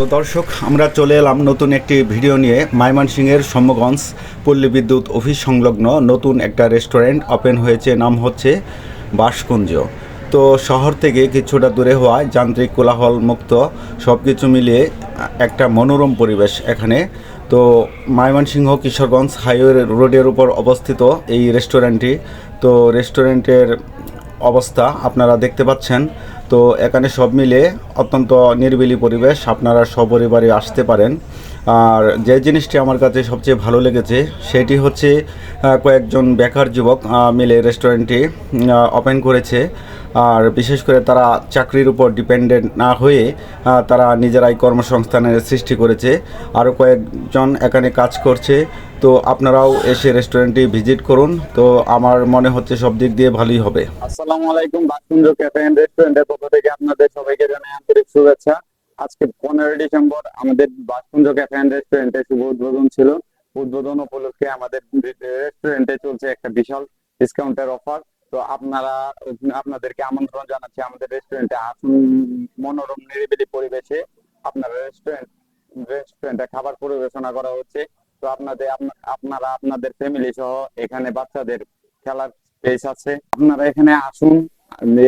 তো দর্শক, আমরা চলে এলাম নতুন একটি ভিডিও নিয়ে ময়মনসিংহের সম্মগঞ্জ পল্লী বিদ্যুৎ অফিস সংলগ্ন নতুন একটা রেস্টুরেন্ট ওপেন হয়েছে, নাম হচ্ছে বাসকুঞ্জ। তো শহর থেকে কিছুটা দূরে হওয়ায় যান্ত্রিক কোলাহল মুক্ত সব কিছু মিলিয়ে একটা মনোরম পরিবেশ এখানে। তো ময়মনসিংহ কিশোরগঞ্জ হাইওয়ে রোডের উপর অবস্থিত এই রেস্টুরেন্টটি। তো রেস্টুরেন্টের অবস্থা আপনারা দেখতে পাচ্ছেন। তো এখানে সব মিলে অত্যন্ত নিরিবিলি পরিবেশ। আপনারা সপরিবারে আসতে পারেন। আর যে জিনিসটি আমার কাছে সবচেয়ে ভালো লেগেছে, সেটি হচ্ছে কয়েকজন বেকার যুবক মিলে রেস্টুরেন্টটি ওপেন করেছে। আর বিশেষ করে তারা চাকরির উপর ডিপেন্ডেন্ট না হয়ে তারা নিজেরাই কর্মসংস্থানের সৃষ্টি করেছে। আরও কয়েকজন এখানে কাজ করছে। তো আপনারাও এসে রেস্টুরেন্টটি ভিজিট করুন। তো আমার মনে হচ্ছে সব দিক দিয়ে ভালোই হবে। আসসালামু আলাইকুম বাসকুঞ্জ ক্যাফে পক্ষ থেকে আপনাদের সবাইকে জানাই আন্তরিক শুভেচ্ছা। আজকে পনেরোই ডিসেম্বর আমাদের বাসকুঞ্জ ক্যাফে এন্ড রেস্টুরেন্টে শুভ উদ্বোধন ছিল। উদ্বোধন উপলক্ষে আমাদের রেস্টুরেন্টে চলছে একটা বিশাল ডিসকাউন্টের অফার তো আপনারা, আপনাদেরকে আমন্ত্রণ জানাচ্ছি আমাদের রেস্টুরেন্টে। আসুন মনোরম, নিরিবিলি পরিবেশে আপনার রেস্টুরেন্ট, রেস্টুরেন্টে খাবার পরিবেশনা করা হচ্ছে। তো আপনাদের, আপনা- আপনারা, আপনাদের ফ্যামিলি সহ এখানে বাচ্চাদের খেলার স্পেস আছে। আপনারা এখানে আসুন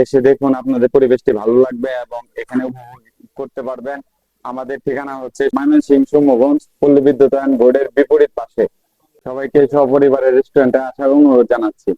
এসে দেখুন আপনাদের পরিবেশটি ভালো লাগবে এবং এখানে উপভোগ করতে পারবেন। আমাদের ঠিকানা হচ্ছে ময়মনসিং সুমগঞ্জ, পল্লী বিদ্যুতায়ন বোর্ডের বিপরীত পাশে। সবাইকে সপরিবারের রেস্টুরেন্টে আসার অনুরোধ জানাচ্ছি।